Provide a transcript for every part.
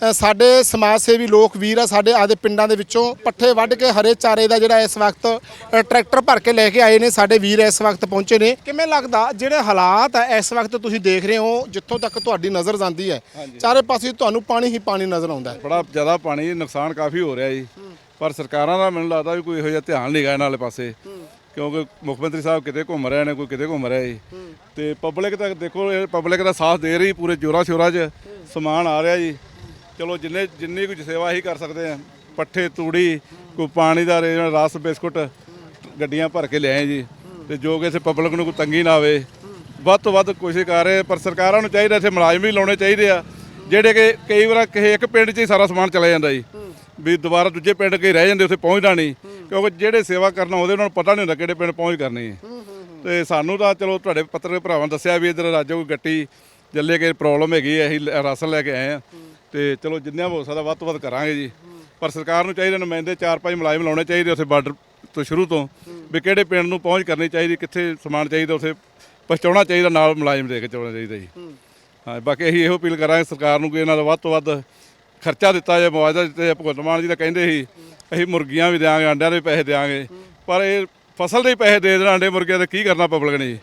ਸਾਡੇ ਸਮਾਜ ਸੇਵੀ ਲੋਕ ਵੀਰ ਆ ਸਾਡੇ ਆਦੇ ਪਿੰਡਾਂ ਦੇ ਵਿੱਚੋਂ ਪੱਠੇ ਵੱਢ ਕੇ ਹਰੇ ਚਾਰੇ ਦਾ ਜਿਹੜਾ ਇਸ ਵਕਤ ਟਰੈਕਟਰ ਭਰ ਕੇ ਲੈ ਕੇ ਆਏ ਨੇ ਸਾਡੇ ਵੀਰ ਇਸ ਵਕਤ ਪਹੁੰਚੇ ਨੇ। ਕਿਵੇਂ ਲੱਗਦਾ ਜਿਹੜੇ ਹਾਲਾਤ ਆ ਇਸ ਵਕਤ ਤੁਸੀਂ ਦੇਖ ਰਹੇ ਹੋ ਜਿੱਥੋਂ ਤੱਕ ਤੁਹਾਡੀ ਨਜ਼ਰ ਜਾਂਦੀ ਹੈ? ਚਾਰੇ ਪਾਸੇ ਤੁਹਾਨੂੰ ਪਾਣੀ ਹੀ ਪਾਣੀ ਨਜ਼ਰ ਆਉਂਦਾ ਹੈ। ਬੜਾ ਜ਼ਿਆਦਾ ਪਾਣੀ ਨੁਕਸਾਨ ਕਾਫੀ ਹੋ ਰਿਹਾ ਜੀ। ਪਰ ਸਰਕਾਰਾਂ ਦਾ ਮੈਨੂੰ ਲੱਗਦਾ ਵੀ ਕੋਈ ਇਹੋ ਜਿਹਾ ਧਿਆਨ ਨਹੀਂ ਗਾ ਇਹਨਾਂ ਵਾਲੇ ਪਾਸੇ। ਕਿਉਂਕਿ ਮੁੱਖ ਮੰਤਰੀ ਸਾਹਿਬ ਕਿਤੇ ਘੁੰਮ ਰਹੇ ਨੇ ਕੋਈ ਕਿਤੇ ਘੁੰਮ ਰਿਹਾ ਜੀ। ਤੇ ਪਬਲਿਕ ਤਾਂ ਦੇਖੋ ਇਹ ਪਬਲਿਕ ਦਾ ਸਾਥ ਦੇ ਰਹੀ ਪੂਰੇ ਜੋਰਾਂ ਸ਼ੋਰਾਂ 'ਚ ਸਮਾਨ ਆ ਰਿਹਾ ਜੀ। ਚਲੋ ਜਿੰਨੇ ਜਿੰਨੀ ਕੁ ਸੇਵਾ ਹੀ ਕਰ ਸਕਦੇ ਆ, ਪੱਠੇ, ਤੂੜੀ, ਕੋਈ ਪਾਣੀ ਦਾ ਰੇ- ਰਸ, ਬਿਸਕੁਟ, ਗੱਡੀਆਂ ਭਰ ਕੇ ਲਿਆਏ ਜੀ। ਤੇ ਜੋ ਕਿ ਇੱਥੇ ਪਬਲਿਕ ਨੂੰ ਕੋਈ ਤੰਗੀ ਨਾ ਆਵੇ। ਵੱਧ ਤੋਂ ਵੱਧ ਕੋਸ਼ਿਸ਼ ਕਰ ਰਹੇ ਪਰ ਸਰਕਾਰਾਂ ਨੂੰ ਚਾਹੀਦਾ ਇੱਥੇ ਮੁਲਾਜ਼ਮ ਵੀ ਲਾਉਣੇ ਚਾਹੀਦੇ ਆ। ਜਿਹੜੇ ਕਿ ਕਈ ਵਾਰ ਕਿਸੇ ਇੱਕ ਪਿੰਡ 'ਚ ਹੀ ਸਾਰਾ ਸਮਾਨ ਚਲਾ ਜਾਂਦਾ ਜੀ। ਵੀ ਦੁਬਾਰਾ ਦੂਜੇ ਪਿੰਡ ਕੇ ਰਹਿ ਜਾਂਦੇ, ਉੱਥੇ ਪਹੁੰਚਦਾ ਨਹੀਂ। ਕਿਉਂਕਿ ਜਿਹੜੇ ਸੇਵਾ ਕਰਨਾ ਉਹਦੇ ਉਹਨਾਂ ਨੂੰ ਪਤਾ ਨਹੀਂ ਹੁੰਦਾ ਕਿਹੜੇ ਪਿੰਡ ਪਹੁੰਚ ਕਰਨੀ ਹੈ। ਤੇ ਸਾਨੂੰ ਤਾਂ ਚਲੋ ਤੁਹਾਡੇ ਪੱਤਰ ਭਰਾਵਾਂ ਨੇ ਦੱਸਿਆ ਵੀ ਇਧਰ ਰਾਜੋ ਗੱਟੀ, ਜੱਲੇ ਕੇ ਪ੍ਰੋਬਲਮ ਹੈਗੀ ਹੈ, ਅਸੀਂ ਲ- ਰਾਸ਼ਨ ਲੈ ਕੇ ਆਏ ਆ। ਤੇ ਚਲੋ ਜਿੰਨਾ ਹੋ ਸਕਦਾ ਵੱਧ ਤੋਂ ਵੱਧ ਕਰਾਂਗੇ ਜੀ। ਪਰ ਸਰਕਾਰ ਨੂੰ ਚਾਹੀਦਾ ਨੁਮਾਇੰਦੇ ਚਾਰ ਪੰਜ ਮੁਲਾਜ਼ਮ ਲਾਉਣੇ ਚਾਹੀਦੇ ਉੱਥੇ ਬਾਰਡਰ ਤੋਂ ਸ਼ੁਰੂ ਤੋਂ ਵੀ ਕਿਹੜੇ ਪਿੰਡ ਨੂੰ ਪਹੁੰਚ ਕਰਨੀ ਚਾਹੀਦੀ ਕਿੱਥੇ ਸਮਾਨ ਚਾਹੀਦਾ ਉੱਥੇ ਪਹੁੰਚਾਉਣਾ ਚਾਹੀਦਾ ਨਾਲ ਮੁਲਾਜ਼ਮ ਦੇ ਕੇ ਚਾਉਣਾ ਚਾਹੀਦਾ ਜੀ। ਹਾਂ। ਬਾਕੀ ਅਸੀਂ ਇਹੋ ਅਪੀਲ ਕਰਾਂਗੇ ਸਰਕਾਰ ਨੂੰ ਕਿ ਇਹਨਾਂ ਦਾ ਵੱਧ ਤੋਂ ਵੱਧ ਖਰਚਾ ਦਿੱਤਾ ਜਾਏ ਮੁਆਵਜ਼ਾ ਦਿੱਤਾ ਜਾਏ ਭਗਵੰਤ ਮਾਨ ਜੀ ਤਾਂ ਕਹਿੰਦੇ ਸੀ ਅਸੀਂ ਮੁਰਗੀਆਂ ਵੀ ਦਿਆਂਗੇ ਅੰਡਿਆਂ ਦੇ ਪੈਸੇ ਦਿਆਂਗੇ। ਪਰ ਇਹ ਫਸਲ ਦੇ ਪੈਸੇ ਦੇ ਦੇਣ ਅੰਡੇ ਮੁਰਗੀਆਂ ਦੇ ਕੀ ਕਰਨਾ ਪਬਲਿਕ ਨੇ ਜੀ।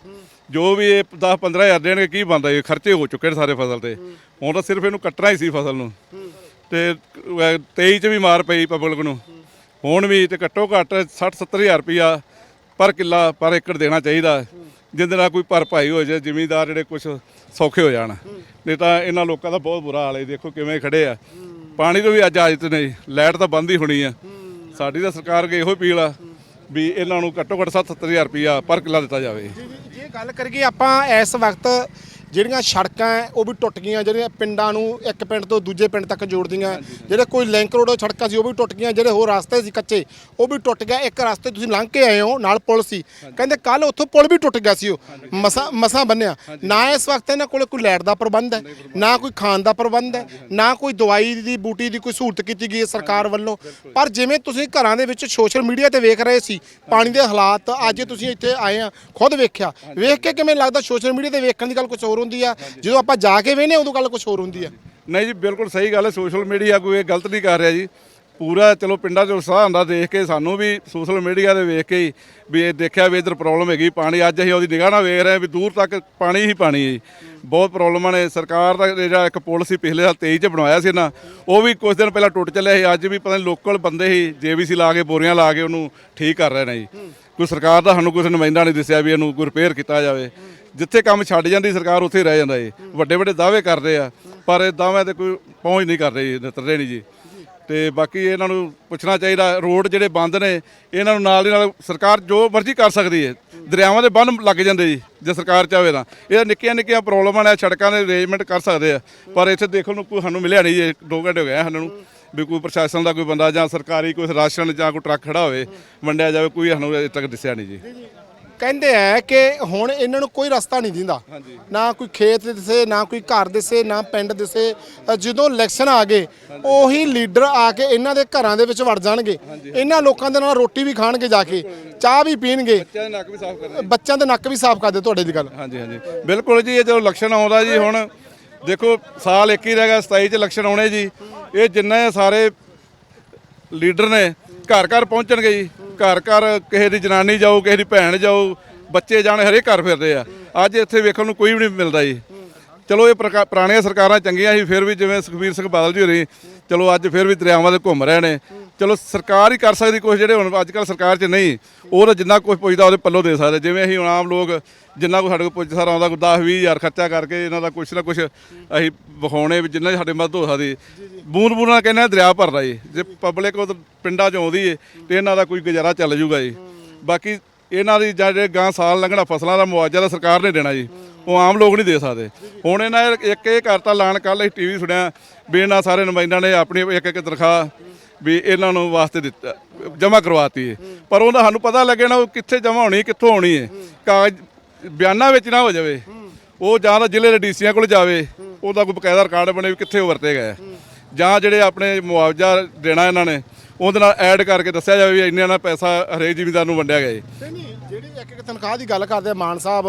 ਜੋ ਵੀ ਇਹ 10 15000 ਦੇਣਗੇ, ਕੀ ਬੰਦਾ ਇਹ ਖਰਚੇ ਹੋ ਚੁੱਕੇ ਨੇ ਸਾਰੇ ਫਸਲ ਤੇ। ਹੁਣ ਤਾਂ ਸਿਰਫ ਇਹਨੂੰ ਕੱਟਣਾ ਹੀ ਸੀ ਫਸਲ ਨੂੰ। ਤੇ 23 ਚ ਵੀ ਮਾਰ ਪਈ ਪਬਲਿਕ ਨੂੰ। ਹੁਣ ਵੀ ਤੇ ਘੱਟੋ ਘੱਟ 60 70000 ਰੁਪਇਆ ਪਰ ਕਿੱਲਾ, ਪਰ ਏਕੜ ਦੇਣਾ ਚਾਹੀਦਾ। ਜਿਹਦੇ ਨਾਲ ਕੋਈ ਭਰਪਾਈ ਹੋ ਜਾਏ, ਜ਼ਿਮੀਂਦਾਰ ਜਿਹੜੇ ਕੁਝ ਸੌਖੇ ਹੋ ਜਾਣ। ਨਹੀਂ ਤਾਂ ਇਹਨਾਂ ਲੋਕਾਂ ਦਾ ਬਹੁਤ ਬੁਰਾ ਹਾਲ ਹੈ। ਦੇਖੋ ਕਿਵੇਂ ਖੜੇ ਆ। ਪਾਣੀ ਤੋਂ ਵੀ ਅੱਜ ਆਜਤ ਨਹੀਂ। ਲਾਈਟ ਤਾਂ ਬੰਦ ਹੀ ਹੋਣੀ ਆ। ਸਾਡੀ ਤਾਂ ਸਰਕਾਰ ਅੱਗੇ ਇਹੋ ਅਪੀਲ ਆ ਵੀ ਇਹਨਾਂ ਨੂੰ ਘੱਟੋ ਘੱਟ 7-7000 ਰੁਪਇਆ ਪਰ ਕਿੱਲਾ ਦਿੱਤਾ ਜਾਵੇ। ਗੱਲ ਕਰੀਏ ਆਪਾਂ ਇਸ ਵਕਤ ਜਿਹੜੀਆਂ ਸੜਕਾਂ ਹੈ, ਉਹ ਵੀ ਟੁੱਟ ਗਈਆਂ ਜਿਹੜੀਆਂ ਪਿੰਡਾਂ ਨੂੰ ਇੱਕ ਪਿੰਡ ਤੋਂ ਦੂਜੇ ਪਿੰਡ ਤੱਕ ਜੋੜਦੀਆਂ। ਜਿਹੜੇ ਕੋਈ ਲਿੰਕ ਰੋਡ ਸੜਕਾਂ ਸੀ ਉਹ ਵੀ ਟੁੱਟ ਗਈਆਂ ਜਿਹੜੇ ਹੋਰ ਰਸਤੇ ਸੀ ਕੱਚੇ ਉਹ ਵੀ ਟੁੱਟ ਗਿਆ। ਇੱਕ ਰਸਤੇ ਤੁਸੀਂ ਲੰਘ ਕੇ ਆਏ ਹੋ ਨਾਲ ਪੁਲ ਸੀ। ਕਹਿੰਦੇ ਕੱਲ ਉੱਥੋਂ ਪੁਲ ਵੀ ਟੁੱਟ ਗਿਆ ਸੀ ਉਹ ਮਸਾ ਮਸਾ ਬੰਨਿਆ। ਨਾ ਇਸ ਵਕਤ ਇਹਨਾਂ ਕੋਲ ਕੋਈ ਲਾਈਟ ਦਾ ਪ੍ਰਬੰਧ ਹੈ ਨਾ ਕੋਈ ਖਾਣ ਦਾ ਪ੍ਰਬੰਧ ਹੈ ਨਾ ਕੋਈ ਦਵਾਈ ਦੀ ਬੂਟੀ ਦੀ ਕੋਈ ਸਹੂਲਤ ਕੀਤੀ ਗਈ ਹੈ ਸਰਕਾਰ ਵੱਲੋਂ। ਪਰ ਜਿਵੇਂ ਤੁਸੀਂ ਘਰਾਂ ਦੇ ਵਿੱਚ ਸੋਸ਼ਲ ਮੀਡੀਆ ਤੇ ਵੇਖ ਰਹੇ ਸੀ ਪਾਣੀ ਦੇ ਹਾਲਾਤ ਅੱਜ ਤੁਸੀਂ ਇੱਥੇ ਆਏ ਆ ਖੁਦ ਵੇਖਿਆ। ਵੇਖ ਕੇ ਕਿਵੇਂ ਲੱਗਦਾ ਸੋਸ਼ਲ ਮੀਡੀਆ ਤੇ ਵੇਖਣ ਦੀ ਗੱਲ ਕੁਝ ਹੋਰ ਹੁੰਦੀ ਆ, ਜਦੋਂ ਆਪਾਂ ਜਾ ਕੇ ਵੇਖਨੇ ਉਦੋਂ ਗੱਲ ਕੁਝ ਹੋਰ ਹੁੰਦੀ ਆ। ਨਹੀਂ ਜੀ, ਬਿਲਕੁਲ ਸਹੀ ਗੱਲ ਹੈ, ਸੋਸ਼ਲ ਮੀਡੀਆ ਕੋਈ ਇਹ ਗਲਤ ਨਹੀਂ ਕਰ ਰਿਹਾ ਜੀ। ਪੂਰਾ ਚਲੋ ਪਿੰਡਾਂ 'ਚ ਉਤਸ਼ਾਹ ਹੁੰਦਾ ਦੇਖ ਕੇ, ਸਾਨੂੰ ਵੀ ਸੋਸ਼ਲ ਮੀਡੀਆ ਦੇ ਵੇਖ ਕੇ ਹੀ ਵੀ ਇਹ ਦੇਖਿਆ ਵੀ ਇਧਰ ਪ੍ਰੋਬਲਮ ਹੈਗੀ, ਪਾਣੀ ਅੱਜ ਅਸੀਂ ਉਹਦੀ ਨਿਗਾਹ ਨਾਲ ਵੇਖ ਰਹੇ ਹਾਂ ਵੀ ਦੂਰ ਤੱਕ ਪਾਣੀ ਹੀ ਪਾਣੀ ਹੈ ਜੀ। ਬਹੁਤ ਪ੍ਰੋਬਲਮਾਂ ਨੇ, ਸਰਕਾਰ ਦਾ ਜਿਹੜਾ ਇੱਕ ਪੁਲ ਸੀ ਪਿਛਲੇ ਸਾਲ 23 'ਚ ਬਣਵਾਇਆ ਸੀ ਨਾ, ਉਹ ਵੀ ਕੁਝ ਦਿਨ ਪਹਿਲਾਂ ਟੁੱਟ ਚੱਲਿਆ ਸੀ, ਅੱਜ ਵੀ ਪਤਾ ਨਹੀਂ ਲੋਕਲ ਬੰਦੇ ਹੀ ਜੇਬੀਸੀ ਲਾ ਕੇ, ਬੋਰੀਆਂ ਲਾ ਕੇ ਉਹਨੂੰ ਠੀਕ ਕਰ ਰਹੇ ਨੇ ਜੀ। ਕੋਈ ਸਰਕਾਰ ਦਾ ਸਾਨੂੰ ਕੁਝ ਨੁਮਾਇੰਦਾ ਨਹੀਂ ਦੱਸਿਆ ਵੀ ਇਹਨੂੰ ਕੋਈ ਰਿਪੇਅਰ ਕੀਤਾ ਜਾਵੇ। ਜਿੱਥੇ ਕੰਮ ਛੱਡ ਜਾਂਦੀ ਸਰਕਾਰ ਉੱਥੇ ਰਹਿ ਜਾਂਦਾ ਜੀ ਵੱਡੇ ਵੱਡੇ ਦਾਅਵੇ ਕਰ ਰਹੇ ਆ, ਪਰ ਇਹ ਦਾਅਵਿਆਂ ਤੇ ਕੋਈ ਪਹੁੰਚ ਨਹੀਂ ਕਰ ਰਹੀ ਨਿਤਰਦੇ ਨਹੀਂ ਜੀ। ਤੇ ਬਾਕੀ ਇਹਨਾਂ ਨੂੰ ਪੁੱਛਣਾ ਚਾਹੀਦਾ, ਰੋਡ ਜਿਹੜੇ ਬੰਦ ਨੇ, ਇਹਨਾਂ ਨੂੰ ਨਾਲ ਦੀ ਨਾਲ ਸਰਕਾਰ ਜੋ ਮਰਜ਼ੀ ਕਰ ਸਕਦੀ ਹੈ ਦਰਿਆਵਾਂ ਦੇ ਬੰਨ ਲੱਗ ਜਾਂਦੇ ਜੀ, ਜੇ ਸਰਕਾਰ ਚਾਹਵੇ ਤਾਂ। ਇਹ ਨਿੱਕੀਆਂ ਨਿੱਕੀਆਂ ਪ੍ਰੋਬਲਮਾਂ ਨੇ, ਸੜਕਾਂ ਦੇ ਅਰੇਂਜਮੈਂਟ ਕਰ ਸਕਦੇ ਆ। ਪਰ ਇੱਥੇ ਦੇਖਣ ਨੂੰ ਕੋਈ ਸਾਨੂੰ ਮਿਲਿਆ ਨਹੀਂ ਜੀ, ਦੋ ਘੰਟੇ ਹੋ ਗਏ ਸਾਨੂੰ ਨੂੰ, ਵੀ ਕੋਈ ਪ੍ਰਸ਼ਾਸਨ ਦਾ ਕੋਈ ਬੰਦਾ ਜਾਂ ਸਰਕਾਰੀ ਕੋਈ ਰਾਸ਼ਨ ਜਾਂ ਕੋਈ ਟਰੱਕ ਖੜਾ ਹੋਵੇ, ਵੰਡਿਆ ਜਾਵੇ, ਕੋਈ ਸਾਨੂੰ ਅਜੇ ਤੱਕ ਦਿਸਿਆ ਨਹੀਂ ਜੀ। ਕਹਿੰਦੇ ਆ ਕਿ ਹੁਣ ਇਹਨਾਂ ਨੂੰ ਕੋਈ ਰਸਤਾ ਨਹੀਂ ਦਿੰਦਾ। ਨਾ ਕੋਈ ਖੇਤ ਦਿਸੇ ਨਾ ਕੋਈ ਘਰ ਦਿਸੇ ਨਾ ਪਿੰਡ ਦਿਸੇ। ਜਦੋਂ ਇਲੈਕਸ਼ਨ ਆ ਗਏ ਉਹੀ ਲੀਡਰ ਆ ਕੇ ਇਹਨਾਂ ਦੇ ਘਰਾਂ ਦੇ ਵਿੱਚ ਵੜ ਜਾਣਗੇ। ਇਹਨਾਂ ਲੋਕਾਂ ਦੇ ਨਾਲ ਰੋਟੀ ਵੀ ਖਾਣਗੇ ਜਾ ਕੇ ਚਾਹ ਵੀ ਪੀਣਗੇ। ਬੱਚਿਆਂ ਦੇ ਨੱਕ ਵੀ ਸਾਫ਼ ਕਰ ਬੱਚਿਆਂ ਦੇ ਨੱਕ ਵੀ ਸਾਫ਼ ਕਰਦੇ ਤੁਹਾਡੇ ਦੀ ਗੱਲ। ਹਾਂਜੀ ਹਾਂਜੀ। ਬਿਲਕੁਲ ਜੀ ਇਹ ਜਦੋਂ ਇਲੈਕਸ਼ਨ ਆਉਂਦਾ ਜੀ ਹੁਣ ਦੇਖੋ ਸਾਲ ਇੱਕ ਹੀ ਰਹਿ ਗਿਆ 27 ਚ ਇਲੈਕਸ਼ਨ ਆਉਣੇ ਜੀ। ਇਹ ਜਿੰਨੇ ਸਾਰੇ ਲੀਡਰ ਨੇ ਘਰ ਘਰ ਪਹੁੰਚਣਗੇ ਜੀ। ਘਰ ਘਰ ਕਿਸੇ ਦੀ ਜਨਾਨੀ ਜਾਊ, ਕਿਸੇ ਦੀ ਭੈਣ ਜਾਊ, ਬੱਚੇ ਜਾਣ, ਹਰੇਕ ਘਰ ਫਿਰਦੇ ਆ। ਅੱਜ ਇੱਥੇ ਵੇਖਣ ਨੂੰ ਕੋਈ ਵੀ ਨਹੀਂ ਮਿਲਦਾ ਜੀ। ਚਲੋ ਇਹ ਪ੍ਰਕਾ- ਪੁਰਾਣੀਆਂ ਸਰਕਾਰਾਂ ਚੰਗੀਆਂ ਸੀ, ਫਿਰ ਵੀ ਜਿਵੇਂ ਸੁਖਬੀਰ ਸਿੰਘ ਬਾਦਲ ਜੀ ਹੋਰੀ, ਚਲੋ ਅੱਜ ਫਿਰ ਵੀ ਦਰਿਆਵਾਂ ਦੇ ਘੁੰਮ ਰਹੇ ਨੇ। ਚਲੋ ਸਰਕਾਰ ਹੀ ਕਰ ਸਕਦੀ ਕੁਝ ਜਿਹੜੇ ਹੁਣ ਅੱਜ ਕੱਲ ਸਰਕਾਰ 'ਚ ਨਹੀਂ, ਉਹ ਤਾਂ ਜਿੰਨਾ ਕੁਝ ਪੁੱਜਦਾ ਉਹਦੇ ਪੱਲੋਂ ਦੇ ਸਕਦੇ। ਜਿਵੇਂ ਅਸੀਂ ਹੁਣ ਆਮ ਲੋਕ ਜਿੰਨਾ ਕੁ ਸਾਡੇ ਕੋਲ ਪੁੱਜ ਸਾਰਾ ਆਉਂਦਾ ਕੋਈ 10 20 ਹਜ਼ਾਰ ਖਰਚਾ ਕਰਕੇ ਇਹਨਾਂ ਦਾ ਕੁਛ ਨਾ ਕੁਛ ਅਸੀਂ ਵਿਖਾਉਣੇ ਵੀ ਜਿੰਨਾ ਸਾਡੇ ਮਦਦ ਹੋ ਸਕਦੀ। ਬੂੰਦ ਬੂੰਦ ਨਾਲ ਕਹਿੰਦੇ ਆ ਦਰਿਆ ਭਰਦਾ ਜੀ। ਜੇ ਪਬਲਿਕ ਉਹ ਪਿੰਡਾਂ 'ਚ ਆਉਂਦੀ ਏ, ਤੇ ਇਹਨਾਂ ਦਾ ਕੋਈ ਗੁਜ਼ਾਰਾ ਚੱਲ ਜੂਗਾ ਜੀ। ਬਾਕੀ ਇਹਨਾਂ ਦੀ ਜਾਂ ਜਿਹੜੇ ਗਾਂ ਸਾਲ ਲੰਘਣਾ ਫਸਲਾਂ ਦਾ ਮੁਆਵਜ਼ਾ ਤਾਂ ਸਰਕਾਰ ਨੇ ਦੇਣਾ ਜੀ। ਉਹ ਆਮ ਲੋਕ ਨਹੀਂ ਦੇ ਸਕਦੇ। ਹੁਣ ਇਹਨਾਂ ਇੱਕ ਇਹ ਕਰਤਾ ਐਲਾਨ ਕੱਲ ਅਸੀਂ ਟੀਵੀ ਸੁਣਿਆ, ਵੀ ਇਹਨਾਂ ਸਾਰੇ ਨੁਮਾਇੰਦਿਆਂ ਨੇ ਆਪਣੀ ਇੱਕ ਇੱਕ ਤਨਖਾਹ ਵੀ ਇਹਨਾਂ ਨੂੰ ਵਾਸਤੇ ਦਿੱਤਾ ਜਮ੍ਹਾਂ ਕਰਵਾਤੀ ਹੈ ਪਰ ਉਹਦਾ ਸਾਨੂੰ ਪਤਾ ਲੱਗੇ ਨਾ ਉਹ ਕਿੱਥੇ ਜਮ੍ਹਾਂ ਹੋਣੀ, ਕਿੱਥੋਂ ਹੋਣੀ ਹੈ ਕਾਗਜ਼ ਬਿਆਨਾਂ ਵਿੱਚ ਨਾ ਹੋ ਜਾਵੇ। ਉਹ ਜਾਂ ਤਾਂ ਜ਼ਿਲ੍ਹੇ ਦੇ ਡੀਸੀਆਂ ਕੋਲ ਜਾਵੇ, ਉਹਦਾ ਕੋਈ ਬਕਾਇਦਾ ਰਿਕਾਰਡ ਬਣੇ ਵੀ ਕਿੱਥੇ ਉਹ ਵਰਤੇ ਗਏ। ਜਾਂ ਜਿਹੜੇ ਆਪਣੇ ਮੁਆਵਜ਼ਾ ਦੇਣਾ ਇਹਨਾਂ ਨੇ ਉਹਦੇ ਨਾਲ ਐਡ ਕਰਕੇ ਦੱਸਿਆ ਜਾਵੇ ਵੀ ਇੰਨਾ ਨਾਲ ਪੈਸਾ ਹਰੇਕ ਜ਼ਿਮੀਂਦਾਰ ਨੂੰ ਵੰਡਿਆ ਗਿਆ ਨਹੀਂ ਨਹੀਂ ਜਿਹੜੀ ਇੱਕ ਇੱਕ ਤਨਖਾਹ ਦੀ ਗੱਲ ਕਰਦੇ ਆ ਮਾਨ ਸਾਹਿਬ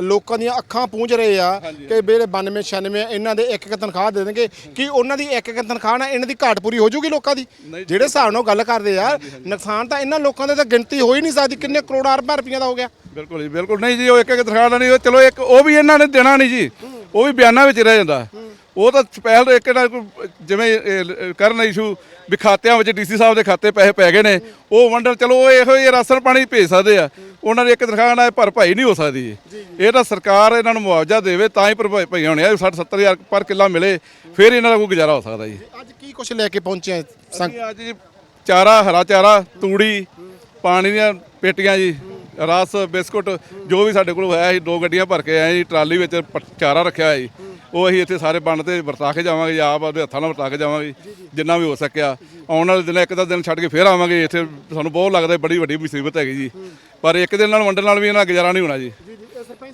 ਲੋਕਾਂ ਦੀਆਂ ਅੱਖਾਂ ਪੂੰਝ ਰਹੇ ਆ ਕਿ ਜਿਹੜੇ 92 96 ਇਹਨਾਂ ਦੇ ਇੱਕ ਇੱਕ ਤਨਖਾਹ ਦੇ ਦੇਣਗੇ। ਕਿ ਉਹਨਾਂ ਦੀ ਇੱਕ ਇੱਕ ਤਨਖਾਹ ਨਾਲ ਇਹਨਾਂ ਦੀ ਘਾਟ ਪੂਰੀ ਹੋ ਜਾਊਗੀ ਲੋਕਾਂ ਦੀ? ਜਿਹੜੇ ਹਿਸਾਬ ਨਾਲ ਗੱਲ ਕਰਦੇ ਆ ਨੁਕਸਾਨ ਤਾਂ ਇਹਨਾਂ ਲੋਕਾਂ ਦੇ ਤਾਂ ਗਿਣਤੀ ਹੋ ਹੀ ਨਹੀਂ ਸਕਦੀ ਕਿੰਨੇ ਕਰੋੜਾਂ ਅਰਬਾਂ ਰੁਪਈਆ ਦਾ ਹੋ ਗਿਆ। ਬਿਲਕੁਲ ਜੀ ਬਿਲਕੁਲ ਨਹੀਂ ਜੀ ਉਹ ਇੱਕ ਇੱਕ ਤਨਖਾਹ ਨਹੀਂ ਉਹ ਚਲੋ ਇੱਕ ਉਹ ਵੀ ਇਹਨਾਂ ਨੇ ਦੇਣਾ ਨਹੀਂ ਜੀ। ਉਹ ਵੀ ਬਿਆਨਾਂ ਵਿੱਚ ਰਹਿ ਜਾਂਦਾ। ਉਹ ਤਾਂ ਸਪੈਸ਼ਲ ਇੱਕ ਨਾਲ ਕੋਈ ਜਿਵੇਂ ਕਰਨ ਇਸ਼ੂ ਵੀ ਖਾਤਿਆਂ ਵਿੱਚ ਡੀਸੀ ਸਾਹਿਬ ਦੇ ਖਾਤੇ ਪੈਸੇ ਪੈ ਗਏ ਨੇ ਉਹ ਵੰਡਣ ਚਲੋ ਉਹ ਇਹੋ ਜਿਹੇ ਰਾਸ਼ਨ ਪਾਣੀ ਭੇਜ ਸਕਦੇ ਆ। ਉਹਨਾਂ ਦੀ ਇੱਕ ਤਨਖਾਹ ਨਾਲ ਭਰਪਾਈ ਨਹੀਂ ਹੋ ਸਕਦੀ। ਇਹ ਤਾਂ ਸਰਕਾਰ ਇਹਨਾਂ ਨੂੰ ਮੁਆਵਜ਼ਾ ਦੇਵੇ ਤਾਂ ਹੀ ਭਰਪਾਈ ਭਈ ਹੋਣੀ ਆ 60 70000 ਪਰ ਕਿੱਲਾ ਮਿਲੇ ਫਿਰ ਇਹਨਾਂ ਦਾ ਕੋਈ ਗੁਜ਼ਾਰਾ ਹੋ ਸਕਦਾ ਜੀ। ਅੱਜ ਕੀ ਕੁਝ ਲੈ ਕੇ ਪਹੁੰਚੇ ਅੱਜ ਜੀ ਚਾਰਾ ਹਰਾ ਚਾਰਾ ਤੂੜੀ ਪਾਣੀ ਦੀਆਂ ਪੇਟੀਆਂ ਜੀ। ਰਸ, ਬਿਸਕੁਟ, ਜੋ ਵੀ ਸਾਡੇ ਕੋਲ ਹੋਇਆ ਸੀ, ਦੋ ਗੱਡੀਆਂ ਭਰ ਕੇ ਆਏ ਜੀ ਟਰਾਲੀ ਵਿੱਚ ਪ- ਚਾਰਾ ਰੱਖਿਆ ਹੋਇਆ ਜੀ ਉਹ ਅਸੀਂ ਇੱਥੇ ਸਾਰੇ ਬੰਨ ਤੇ ਵਰਤਾ ਕੇ ਜਾਵਾਂਗੇ, ਜਾਂ ਆਪ ਆਪਦੇ ਹੱਥਾਂ ਨਾਲ ਵਰਤਾ ਕੇ ਜਾਵਾਂਗੇ, ਜਿੰਨਾ ਵੀ ਹੋ ਸਕਿਆ। ਆਉਣ ਵਾਲੇ ਦਿਨ ਇੱਕ ਦਾ ਦਿਨ ਛੱਡ ਕੇ ਫੇਰ ਆਵਾਂਗੇ, ਇੱਥੇ ਸਾਨੂੰ ਬਹੁਤ ਲੱਗਦਾ, ਬੜੀ ਵੱਡੀ ਮੁਸੀਬਤ ਹੈਗੀ ਜੀ। ਪਰ ਇੱਕ ਦਿਨ ਨਾਲ ਵੰਡਣ ਨਾਲ ਵੀ ਇਹਨਾਂ ਦਾ ਗੁਜ਼ਾਰਾ ਨਹੀਂ ਹੋਣਾ ਜੀ।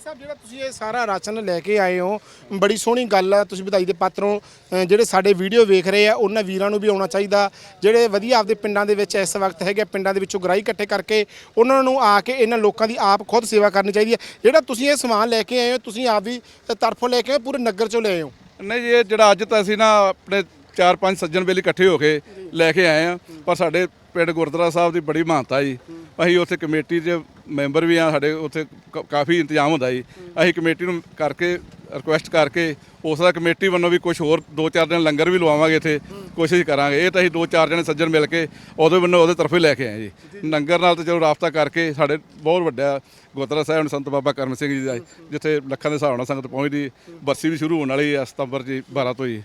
ਸਾਹਿਬ ਜਿਹੜਾ ਤੁਸੀਂ ਇਹ ਸਾਰਾ ਰਾਸ਼ਨ ਲੈ ਕੇ ਆਏ ਹੋ ਬੜੀ ਸੋਹਣੀ ਗੱਲ ਆ ਤੁਸੀਂ ਵਧਾਈ ਦੇ ਪਾਤਰੋਂ ਅ, ਜਿਹੜੇ ਸਾਡੇ ਵੀਡੀਓ ਵੇਖ ਰਹੇ ਆ ਉਹਨਾਂ ਵੀਰਾਂ ਨੂੰ ਵੀ ਆਉਣਾ ਚਾਹੀਦਾ। ਜਿਹੜੇ ਵਧੀਆ ਆਪਦੇ ਪਿੰਡਾਂ ਦੇ ਵਿੱਚ ਇਸ ਵਕਤ ਹੈਗੇ ਆ ਪਿੰਡਾਂ ਦੇ ਵਿੱਚੋਂ ਗਰਾਈ ਇਕੱਠੇ ਕਰਕੇ ਉਹਨਾਂ ਨੂੰ ਆ ਕੇ ਇਹਨਾਂ ਲੋਕਾਂ ਦੀ ਆਪ ਖੁਦ ਸੇਵਾ ਕਰਨੀ ਚਾਹੀਦੀ ਹੈ ਜਿਹੜਾ ਤੁਸੀਂ ਇਹ ਸਮਾਨ ਲੈ ਕੇ ਆਏ ਹੋ ਤੁਸੀਂ ਆਪ ਵੀ ਤਰਫੋਂ ਲੈ ਕੇ ਆਏ ਹੋ, ਪੂਰੇ ਨਗਰ ਚੋਂ ਲੈ ਆਏ ਹੋ? ਨਹੀਂ ਜੀ ਇਹ ਜਿਹੜਾ ਅੱਜ ਤਾਂ ਅਸੀਂ ਨਾ ਆਪਣੇ ਚਾਰ ਪੰਜ ਸੱਜਣ ਵੇਲੇ ਇਕੱਠੇ ਹੋ ਕੇ ਲੈ ਕੇ ਆਏ ਆ ਪਰ ਸਾਡੇ ਪਿੰਡ ਗੁਰਦੁਆਰਾ ਸਾਹਿਬ ਦੀ ਬੜੀ ਮਹਾਨਤਾ ਜੀ। ਅਸੀਂ ਉੱਥੇ ਕਮੇਟੀ 'ਚ ਮੈਂਬਰ ਵੀ ਆ ਸਾਡੇ ਉੱਥੇ ਕ- ਕਾਫੀ ਇੰਤਜ਼ਾਮ ਹੁੰਦਾ ਜੀ। ਅਸੀਂ ਕਮੇਟੀ ਨੂੰ ਕਰਕੇ ਰਿਕੁਐਸਟ ਕਰਕੇ ਉਸ ਦਾ ਕਮੇਟੀ ਵੱਲੋਂ ਵੀ ਕੁਝ ਹੋਰ ਦੋ ਚਾਰ ਦਿਨ ਲੰਗਰ ਵੀ ਲਵਾਵਾਂਗੇ ਇੱਥੇ ਕੋਸ਼ਿਸ਼ ਕਰਾਂਗੇ। ਇਹ ਤਾਂ ਅਸੀਂ ਦੋ ਚਾਰ ਜਣੇ ਸੱਜਣ ਮਿਲ ਕੇ ਉਹਦੇ ਵੱਲੋਂ ਉਹਦੇ ਤਰਫੇ ਲੈ ਕੇ ਆਏ ਜੀ। ਲੰਗਰ ਨਾਲ ਤਾਂ ਚਲੋ ਰਾਬਤਾ ਕਰਕੇ ਸਾਡੇ ਬਹੁਤ ਵੱਡਾ ਗੁਰਦੁਆਰਾ ਸਾਹਿਬ ਨੂੰ ਸੰਤ ਬਾਬਾ ਕਰਮ ਸਿੰਘ ਜੀ ਦਾ ਜਿੱਥੇ ਲੱਖਾਂ ਦੇ ਹਿਸਾਬ ਨਾਲ ਸੰਗਤ ਪਹੁੰਚਦੀ ਬਰਸੀ ਵੀ ਸ਼ੁਰੂ ਹੋਣ ਵਾਲੀ ਹੈ ਸਤੰਬਰ ਜੀ 12 ਤੋਂ ਜੀ।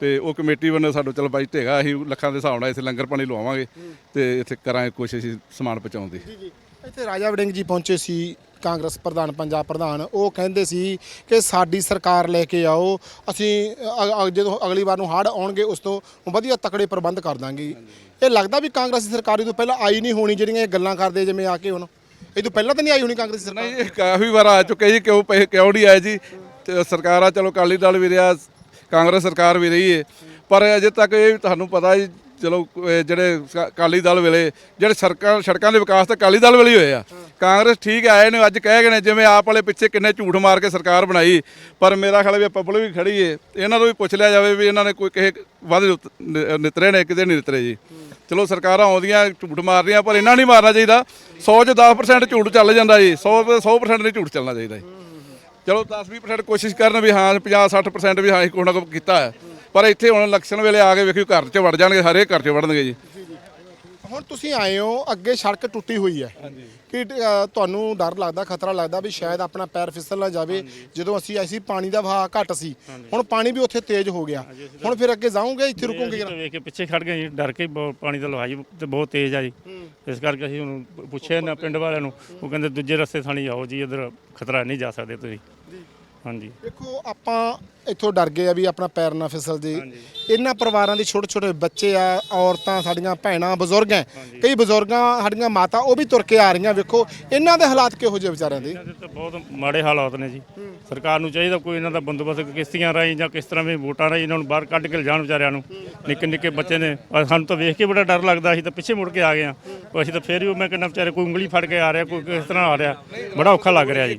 ਤੇ ਉਹ ਕਮੇਟੀ ਵੱਲੋਂ ਸਾਡਾ ਚਲੋ ਬਾਈ ਢੇਗਾ ਅਸੀਂ ਲੱਖਾਂ ਦੇ ਹਿਸਾਬ ਨਾਲ ਇੱਥੇ ਲੰਗਰ ਪਾਣੀ ਲਵਾਵਾਂਗੇ ਤੇ ਇੱਥੇ ਕਰਾਂਗੇ ਕੋਸ਼ਿਸ਼ ਜੀ ਸਮਾਨ ਪਹੁੰਚਾਉਣ ਦੀ। ਜੀ ਜੀ। ਇੱਥੇ ਰਾਜਾ ਵੜਿੰਗ ਜੀ ਪਹੁੰਚੇ ਸੀ, ਕਾਂਗਰਸ ਪ੍ਰਧਾਨ, ਪੰਜਾਬ ਪ੍ਰਧਾਨ। ਉਹ ਕਹਿੰਦੇ ਸੀ ਕਿ ਸਾਡੀ ਸਰਕਾਰ ਲੈ ਕੇ ਆਓ, ਅਸੀਂ ਅ- ਅ- ਜਦੋਂ ਅਗਲੀ ਵਾਰ ਨੂੰ ਹੜ੍ਹ ਆਉਣਗੇ, ਉਸ ਤੋਂ ਵਧੀਆ ਤਕੜੇ ਪ੍ਰਬੰਧ ਕਰ ਦਾਂਗੇ। ਇਹ ਲੱਗਦਾ ਵੀ ਕਾਂਗਰਸੀ ਸਰਕਾਰ ਇਹ ਤੋਂ ਪਹਿਲਾਂ ਆਈ ਨਹੀਂ ਹੋਣੀ, ਜਿਹੜੀਆਂ ਇਹ ਗੱਲਾਂ ਕਰਦੇ ਜਿਵੇਂ ਆ ਕੇ ਹੁਣ। ਇਹ ਤੋਂ ਪਹਿਲਾਂ ਤਾਂ ਨਹੀਂ ਆਈ ਹੋਣੀ ਕਾਂਗਰਸੀ ਸਰਕਾਰ? ਨਹੀਂ, ਇਹ ਕਾਫੀ ਵਾਰ ਆ ਚੁੱਕੇ ਜੀ, ਕਿਉਂ ਪੈਸੇ ਕਿਉਂ ਨਹੀਂ ਆਏ ਜੀ? ਤੇ ਆ, ਚਲੋ ਅਕਾਲੀ ਦਲ ਵੀ ਰਿਹਾ, ਕਾਂਗਰਸ ਸਰਕਾਰ ਵੀ ਰਹੀ ਹੈ ਪਰ ਅਜੇ ਤੱਕ ਇਹ ਤੁਹਾਨੂੰ ਪਤਾ ਜੀ ਚਲੋ ਇਹ ਜਿਹੜੇ ਅਕਾਲੀ ਦਲ ਵੇਲੇ ਜਿਹੜੇ ਸੜਕਾਂ ਸੜਕਾਂ ਦੇ ਵਿਕਾਸ ਤਾਂ ਅਕਾਲੀ ਦਲ ਵੇਲੇ ਹੀ ਹੋਏ ਆ। ਕਾਂਗਰਸ ਠੀਕ ਹੈ, ਆਏ ਨੇ ਅੱਜ ਕਹਿ ਗਏ ਨੇ ਜਿਵੇਂ ਆਪ ਵਾਲੇ ਪਿੱਛੇ ਕਿੰਨੇ ਝੂਠ ਮਾਰ ਕੇ ਸਰਕਾਰ ਬਣਾਈ ਪਰ ਮੇਰਾ ਖਿਆਲ ਵੀ ਪਬਲਿਕ ਵੀ ਖੜੀ ਏ ਇਹਨਾਂ ਤੋਂ ਵੀ ਪੁੱਛ ਲਿਆ ਜਾਵੇ ਵੀ ਇਹਨਾਂ ਨੇ ਕੋਈ ਕਿਸੇ ਵੱਧ ਉਤ- ਨਿਤਰੇ ਨੇ ਕਿਤੇ ਨਹੀਂ ਨਿਤਰੇ ਜੀ। ਚਲੋ ਸਰਕਾਰਾਂ ਆਉਂਦੀਆਂ ਝੂਠ ਮਾਰ ਰਹੀਆਂ ਪਰ ਇਹਨਾਂ ਨਹੀਂ ਮਾਰਨਾ ਚਾਹੀਦਾ। 100 ਚ 10% ਝੂਠ ਚੱਲ ਜਾਂਦਾ ਜੀ 100 ਤੇ 100% ਨਹੀਂ ਝੂਠ ਚੱਲਣਾ ਚਾਹੀਦਾ ਜੀ। ਚਲੋ 10-20% ਕੋਸ਼ਿਸ਼ ਕਰਨ ਵੀ ਹਾਂ 50-60% ਵੀ ਹਾਂ ਅਸੀਂ ਨਾ ਕੋਈ ਕੀਤਾ ਹੈ। ਪਰ ਇੱਥੇ ਹੁਣ ਇਲੈਕਸ਼ਨ ਵੇਲੇ ਆ ਕੇ ਵੇਖਿਓ ਘਰ 'ਚ ਵੜ ਜਾਣਗੇ ਸਾਰੇ ਘਰ 'ਚ ਵੜਨਗੇ ਜੀ। ਹੁਣ ਤੁਸੀਂ ਆਏ ਹੋ ਅੱਗੇ ਸੜਕ ਟੁੱਟੀ ਹੋਈ ਹੈ। ਕਿ ਤੁਹਾਨੂੰ ਡਰ ਲੱਗਦਾ ਖਤਰਾ ਲੱਗਦਾ ਵੀ ਸ਼ਾਇਦ ਆਪਣਾ ਪੈਰ ਫਿਸਲ ਨਾ ਜਾਵੇ ਜਦੋਂ ਅਸੀਂ ਆਏ ਸੀ ਪਾਣੀ ਦਾ ਵਹਾਅ ਘੱਟ ਸੀ। ਹੁਣ ਪਾਣੀ ਵੀ ਉੱਥੇ ਤੇਜ਼ ਹੋ ਗਿਆ। ਹੁਣ ਫਿਰ ਅੱਗੇ ਜਾਓਗੇ ਇੱਥੇ ਰੁਕੋਗੇ ਵੇਖ ਕੇ ਪਿੱਛੇ ਖੜ ਗਏ ਜੀ ਡਰ ਕੇ ਪਾਣੀ ਦਾ ਲਹਾਈ ਤੇ ਬਹੁਤ ਤੇਜ਼ ਆ ਜੀ। ਇਸ ਕਰਕੇ ਅਸੀਂ ਪ- ਪੁੱਛਿਆ ਨਾ ਪਿੰਡ ਵਾਲਿਆਂ ਨੂੰ ਉਹ ਕਹਿੰਦੇ ਦੂਜੇ ਰਸਤੇ ਥਾਣੀ ਜਾਓ ਜੀ ਇਧਰ ਖਤਰਾ ਨਹੀਂ ਜਾ ਸਕਦੇ ਤੁਸੀਂ। ਹਾਂਜੀ। ਦੇਖੋ ਆਪਾਂ ਇੱਥੋਂ ਡਰ ਗਏ ਆ ਵੀ ਆਪਣਾ ਪੈਰ ਨਾ ਫਿਸਲ ਜੇ ਇਹਨਾਂ ਪਰਿਵਾਰਾਂ ਦੇ ਛੋਟੇ ਛੋਟੇ ਬੱਚੇ ਆ ਔਰਤਾਂ ਸਾਡੀਆਂ ਭੈਣਾਂ ਬਜ਼ੁਰਗ ਹੈ ਕਈ ਬਜ਼ੁਰਗਾਂ ਸਾਡੀਆਂ ਮਾਤਾ ਉਹ ਵੀ ਤੁਰ ਕੇ ਆ ਰਹੀਆਂ ਵੇਖੋ ਇਹਨਾਂ ਦੇ ਹਾਲਾਤ ਕਿਹੋ ਜਿਹੇ ਵਿਚਾਰਿਆਂ ਦੇ? ਇਹਨਾਂ ਦੇ ਤਾਂ ਬਹੁਤ ਮਾੜੇ ਹਾਲਾਤ ਨੇ ਜੀ। ਸਰਕਾਰ ਨੂੰ ਚਾਹੀਦਾ ਕੋਈ ਇਹਨਾਂ ਦਾ ਬੰਦੋਬਸਤ ਕਿਸ਼ਤੀਆਂ ਰਾਹੀਂ ਜਾਂ ਕਿਸ ਤਰ੍ਹਾਂ ਵੀ ਵੋਟਾਂ ਰਾਹੀਂ ਇਹਨਾਂ ਨੂੰ ਬਾਹਰ ਕੱਢ ਕੇ ਲਿਜਾਣ ਵਿਚਾਰਿਆਂ ਨੂੰ। ਨਿੱਕੇ ਨਿੱਕੇ ਬੱਚੇ ਨੇ ਪਰ ਸਾਨੂੰ ਤਾਂ ਵੇਖ ਕੇ ਬੜਾ ਡਰ ਲੱਗਦਾ ਅਸੀਂ ਤਾਂ ਪਿੱਛੇ ਮੁੜ ਕੇ ਆ ਗਏ ਆ ਅਸੀਂ ਤਾਂ ਫੇਰ ਵੀ ਮੈਂ ਕਹਿੰਦਾ ਵਿਚਾਰੇ ਕੋਈ ਉਂਗਲੀ ਫੜ ਕੇ ਆ ਰਿਹਾ ਕੋਈ ਕਿਸ ਤਰ੍ਹਾਂ ਆ ਰਿਹਾ। ਬੜਾ ਔਖਾ ਲੱਗ ਰਿਹਾ ਜੀ।